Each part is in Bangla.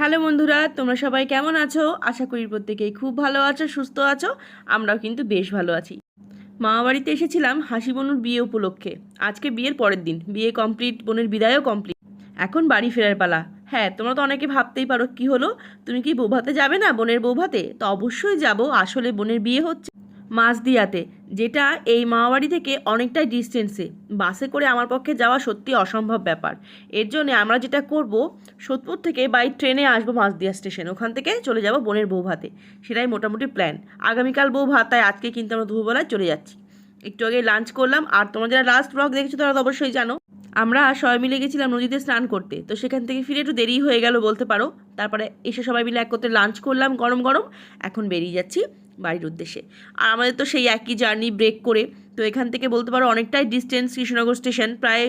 হ্যালো বন্ধুরা, তোমরা সবাই কেমন আছো? আশা করি প্রত্যেকেই খুব ভালো আছো, সুস্থ আছো, আমরাও কিন্তু বেশ ভালো আছি। মামা বাড়িতে এসেছিলাম হাসি বনুর বিয়ে উপলক্ষে। আজকে বিয়ের পরের দিন, বিয়ে কমপ্লিট, বোনের বিদায়ও কমপ্লিট। এখন বাড়ি ফেরার পালা। হ্যাঁ তোমরা তো অনেকে ভাবতেই পারো, কি হলো? তুমি কি বৌভাতে যাবে না বোনের বৌভাতে? তো অবশ্যই যাব, আসলে বোনের বিয়ে হচ্ছে। মাঝদিয়াতে যেটা এই মামাবাড়ি থেকে অনেকটাই ডিস্টেন্সে বাসে করে আমার পক্ষে যাওয়া সত্যি অসম্ভব ব্যাপার। এর জন্য আমরা যেটা করব সোদপুর থেকে বাই ট্রেনে আসব মাঝদিয়া স্টেশন ওখান থেকে চলে যাব বোনের বৌভাতে। সেটাই মোটামুটি প্ল্যান আগামীকাল বৌভাত, তাই আজকে কিন্তু আমরা দুপুরবেলায় চলে যাচ্ছি। একটু আগে লাঞ্চ করলাম। আর তোমরা যারা লাস্ট ব্লগ দেখেছ, তারা তো অবশ্যই জানো। আমরা সবাই মিলে গেছিলাম নদীতে স্নান করতে। তো সেখান থেকে ফিরে একটু দেরি হয়ে গেল বলতে পারো। তারপরে এসে সবাই মিলে এক করতে লাঞ্চ করলাম গরম গরম। এখন বেরিয়ে যাচ্ছি বাড়ির উদ্দেশ্যে। আর আমাদের তো সেই একই জার্নি ব্রেক করে। তো এখান থেকে বলতে পারো অনেকটাই ডিস্টেন্স কৃষ্ণনগর স্টেশন প্রায়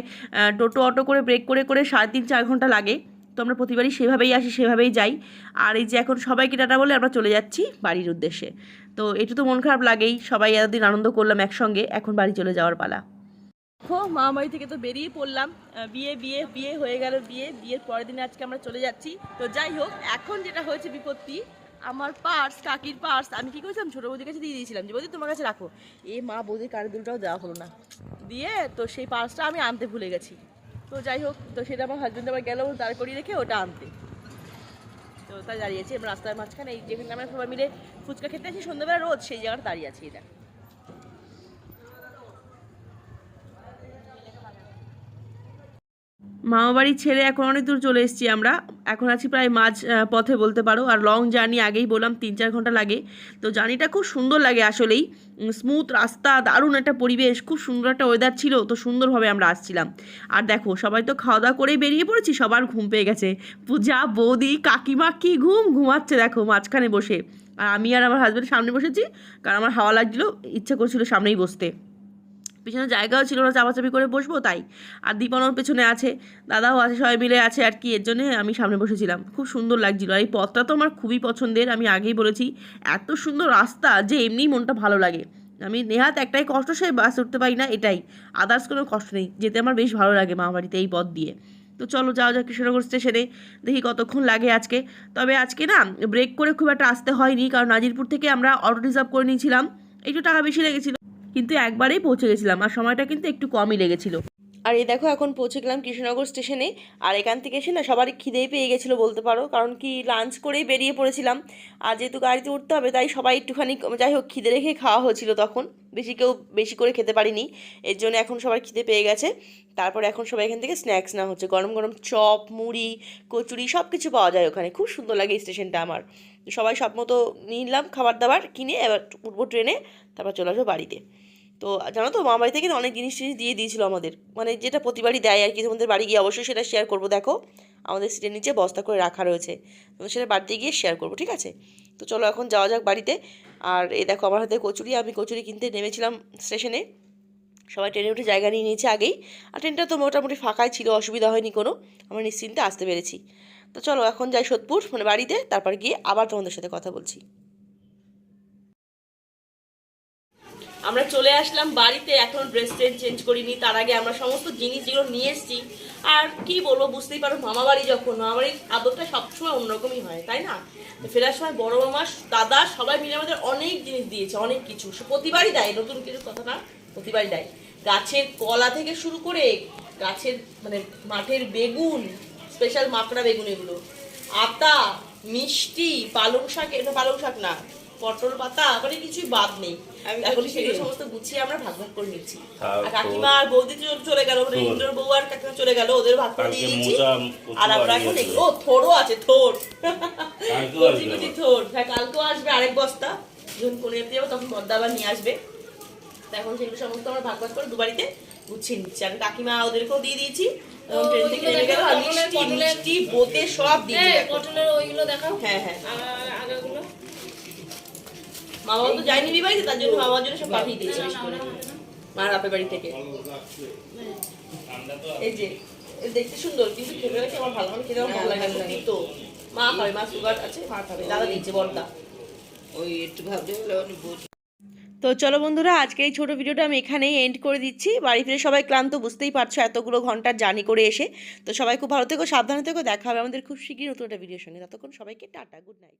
টোটো অটো করে ব্রেক করে করে সাড়ে তিন চার ঘণ্টা লাগে। তো আমরা প্রতিবারই সেভাবেই আসি, সেভাবেই যাই। আর এই যে এখন সবাইকে টাটা বলে আমরা চলে যাচ্ছি বাড়ির উদ্দেশ্যে। তো একটু তো মন খারাপ লাগেই, সবাই এতদিন আনন্দ করলাম একসঙ্গে, এখন বাড়ি চলে যাওয়ার পালা। দেখো মামা বাড়ি থেকে তো বেরিয়ে পড়লাম। বিয়ে বিয়ে বিয়ে হয়ে গেল বিয়ে, বিয়ের পরের দিনে আজকে আমরা চলে যাচ্ছি। তো যাই হোক, এখন যেটা হয়েছে বিপত্তি, আমার পার্স, কাকির পার্স, আমি কি করেছিলাম? ছোটো বৌদির কাছে দিয়ে দিয়েছিলাম যে, বৌদি, তোমার কাছে রাখো। এ মা বৌদির কানের দুলটাও দেওয়া হলো না। দিয়ে তো সেই পার্সটা আমি আনতে ভুলে গেছি। তো যাই হোক, তো সেটা আমার হাজব্যান্ড আবার গেল দাঁড় করিয়ে রেখে ওটা আনতে। তো তাই দাঁড়িয়েছি আমরা রাস্তার মাঝখানে, এই যেখানে আমরা সবাই মিলে ফুচকা খেতে আসি, সন্ধ্যাবেলা রোজ সেই জায়গাটা দাঁড়িয়ে আছি এটা। মামা বাড়ি ছেড়ে এখন অনেক দূর চলে এসেছি আমরা। এখন আছি প্রায় মাঝ পথে বলতে পারো। আর লং জার্নি আগেই বললাম তিন চার ঘণ্টা লাগে। তো জার্নিটা খুব সুন্দর লাগে আসলেই। স্মুথ রাস্তা, দারুণ একটা পরিবেশ, খুব সুন্দর একটা ওয়েদার ছিল, তো সুন্দরভাবে আমরা আসছিলাম। আর দেখো, সবাই তো খাওয়া দাওয়া করেই বেরিয়ে পড়েছি, সবার ঘুম পেয়ে গেছে। পূজা, বৌদি, কাকিমা কি ঘুম ঘুমাচ্ছে দেখো মাঝখানে বসে। আর আমি আর আমার হাজব্যান্ড সামনে বসেছি, কারণ আমার হাওয়া লাগছিল, ইচ্ছে করছিল সামনেই বসতে। পিছনে জায়গাও ছিল না, চাপাচাপি করে বসবো তাই। আর দীপনর পেছনে আছে, দাদাও আছে, সবাই মিলে আছে আর কি, এর জন্যে আমি সামনে বসেছিলাম। খুব সুন্দর লাগছিল আর এই পথটা তো আমার খুবই পছন্দের, আমি আগেই বলেছি, এত সুন্দর রাস্তা যে এমনিই মনটা ভালো লাগে। আমি নেহাত একটাই কষ্ট, সে বাস উঠতে পারি না, এটাই। আদার্স কোনো কষ্ট নেই, যেতে আমার বেশ ভালো লাগে মা বাড়িতে এই পথ দিয়ে। তো চলো যাওয়া যাক কৃষ্ণনগর স্টেশনে, দেখি কতক্ষণ লাগে আজকে। তবে আজকে না ব্রেক করে খুব একটা আসতে হয়নি, কারণ নাজিরপুর থেকে আমরা অটো রিজার্ভ করে নিয়েছিলাম। একটু টাকা বেশি লেগেছিল। কিন্তু একবারেই পৌঁছে গেছিলাম আর সময়টা কিন্তু একটু কমই লেগেছিল। আর এই দেখো, এখন পৌঁছে গেলাম কৃষ্ণনগর স্টেশনে। আর এখান থেকে এসে না সবারই খিদেই পেয়ে গেছিল বলতে পারো, কারণ কি লাঞ্চ করেই বেরিয়ে পড়েছিলাম। আর যেহেতু গাড়িতে উঠতে হবে, তাই সবাই একটুখানি যাই হোক, খিদে রেখে খাওয়া হয়েছিল তখন। বেশি কেউ বেশি করে খেতে পারিনি, এর জন্য এখন সবার খিদে পেয়ে গেছে। তারপর এখন সবাই এখান থেকে স্ন্যাক্স না হচ্ছে, গরম গরম চপ, মুড়ি, কচুরি সব কিছু পাওয়া যায় ওখানে। খুব সুন্দর লাগে স্টেশনটা আমার। সবাই সব মতো নিলাম খাবার দাবার কিনে, এবার উঠবো ট্রেনে, তারপর চলে আসব বাড়িতে। তো জানো তো মামা বাড়ি থেকে না অনেক জিনিস টিনিস দিয়ে দিয়েছিল আমাদের। মানে যেটা প্রতিবারই দেয় আর কি, তোমাদের বাড়ি গিয়ে অবশ্যই সেটা শেয়ার করব। দেখো, আমাদের সিটের নিচে বস্তা করে রাখা রয়েছে। তোমাদের সেটা বাড়িতে গিয়ে শেয়ার করব, ঠিক আছে? তো চলো এখন যাওয়া যাক বাড়িতে। আর এই দেখো, আমার হাতে কচুরি, আমি কচুরি কিনতে নেমেছিলাম স্টেশনে সবাই ট্রেনে উঠে জায়গা নিয়ে নিয়েছে আগেই। আর ট্রেনটা তো মোটামুটি ফাঁকাই ছিল, অসুবিধা হয়নি কোনো। আমরা নিশ্চিন্তে আসতে পেরেছি। তো চলো এখন যাই সোদপুর মানে বাড়িতে, তারপর গিয়ে আবার তোমাদের সাথে কথা বলছি। আমরা চলে আসলাম বাড়িতে, এখন ড্রেস ট্রেন চেঞ্জ করিনি, তার আগে আমরা সমস্ত জিনিস যেগুলো নিয়ে এসেছি। আর কি বলব, বুঝতেই পারো, মামা বাড়ি যখন, মামা বাড়ির আদরটা সবসময় অন্যরকমই হয়, তাই না? ফেরার সময় বড় মামা, দাদা সবাই মিলে আমাদের অনেক জিনিস দিয়েছে, অনেক কিছু। প্রতিবারই দেয়, নতুন কিছু কথা না, প্রতিবারই দেয়। গাছের কলা থেকে শুরু করে গাছের মানে মাঠের বেগুন স্পেশাল মাকড়া বেগুন এগুলো, আতা, মিষ্টি, পালং শাক, এটা পালং শাক না পটল পাতা মানে কিছুই বাদ নেই। এখন সেগুলো সমস্ত গুছিয়ে আমরা ভাগ ভাগ করে নিচ্ছি। আর কাকিমা আর বৌদি চলে গেল মানে ইন্দ্রর বউ আর কাকিমা চলে গেল ওদের ভাগ করে দিয়ে দিয়েছি আর আমরা এখন ও থোড়ও আছে থোড়। কচি কচি থোড়। হ্যাঁ কালকেও আসবে আরেক বস্তা। যখন কোনে যাব তখন বদ্দা আবার নিয়ে আসবে। এখন সেগুলো সমস্ত আমরা ভাগ ভাগ করে দুবারিতে গুছিয়ে নিচ্ছি। আর কাকিমা ওদেরকেও দিয়ে দিয়েছি। এবং ট্রেন থেকে নেমে গেল। আর মিষ্টি মিষ্টি বোতে সব দিয়েছি হ্যাঁ পটলের ওইগুলো দেখাও। হ্যাঁ হ্যাঁ। আগাগুলো মামা তো যায়নি বিবাহিতে তার জন্য মামার জন্য সব পাঠিয়ে দিয়েছে বেশ করে। মার বাপের বাড়ি থেকে। এই যে দেখতে সুন্দর কিন্তু খেতে নাকি আমার ভালো মানে খেতে আমার ভালো লাগে না তো। মা খাবে মা সুগার আছে মা খাবে দাদা দিচ্ছে বড়দা ওই একটু ভাবতে হলে অনেক তো চলো বন্ধুরা আজকে এই ছোটো ভিডিওটা আমি এখানেই এন্ড করে দিচ্ছি। বাড়ি ফিরে সবাই ক্লান্ত বুঝতেই পারছ এতগুলো ঘণ্টার জার্নি করে এসে। তো সবাই খুব ভালো থেকো সাবধানে থেকো দেখা হবে আমাদের খুব শীঘ্রই নতুন একটা ভিডিওর সঙ্গে। ততক্ষণ সবাইকে টাটা গুড নাইট